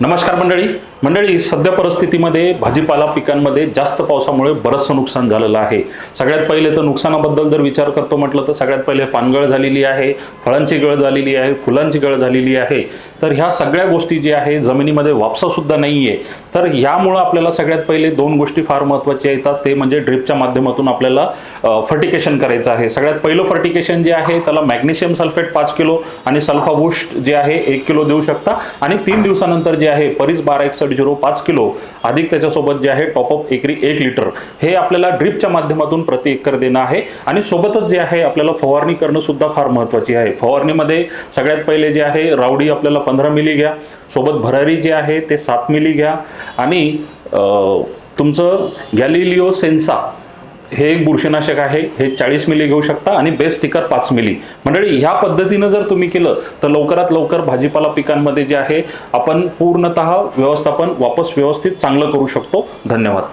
नमस्कार मंडळी. मंडळी सध्या परिस्थितीमध्ये भाजीपाला पिकांमध्ये जास्त पावसामुळे बरंचसं नुकसान झालेलं आहे. सगळ्यात पहिले तर नुकसानाबद्दल जर विचार करतो म्हटलं तर सगळ्यात पहिले पानगळ झालेली आहे फळांची गळ झालेली आहे फुलांची गळ झालेली आहे. तर ह्या सगळ्या गोष्टी ज्या आहे जमिनीमध्ये वापसासुद्धा नाही आहे तर ह्यामुळं आपल्याला सगळ्यात पहिले दोन गोष्टी फार महत्त्वाच्या येतात. ते म्हणजे ड्रिपच्या माध्यमातून आपल्याला फर्टिकेशन करायचं आहे. सगळ्यात पहिलं फर्टिकेशन जे आहे त्याला मॅग्नेशियम सल्फेट पाच किलो आणि सल्फा जे आहे एक किलो देऊ शकता. आणि तीन दिवसानंतर जे आहे परीस बारा एकसठ झिरो पाच किलो अधिक त्याच्यासोबत जे आहे टॉपअप एकरी एक लिटर हे आपल्याला ड्रिपच्या माध्यमातून प्रति एकर देणं आहे. आणि सोबतच जे आहे आपल्याला फवारणी करणं सुद्धा फार महत्त्वाची आहे. फवारणीमध्ये सगळ्यात पहिले जे आहे रावडी आपल्याला पंधरा मिली घ्या. सोबत भरारी जे आहे ते सात मिली घ्या. आणि तुमचं गॅलिलिओ सेन्सा हे एक बुरशीनाशक आहे हे चाळीस मिली घेऊ शकता आणि बेस्ट थिकर पाच मिली. मंडळी ह्या पद्धतीनं जर तुम्ही केलं तर लवकरात लवकर भाजीपाला पिकांमध्ये जे आहे आपण पूर्णतः व्यवस्थापन वापस व्यवस्थित चांगलं करू शकतो. धन्यवाद.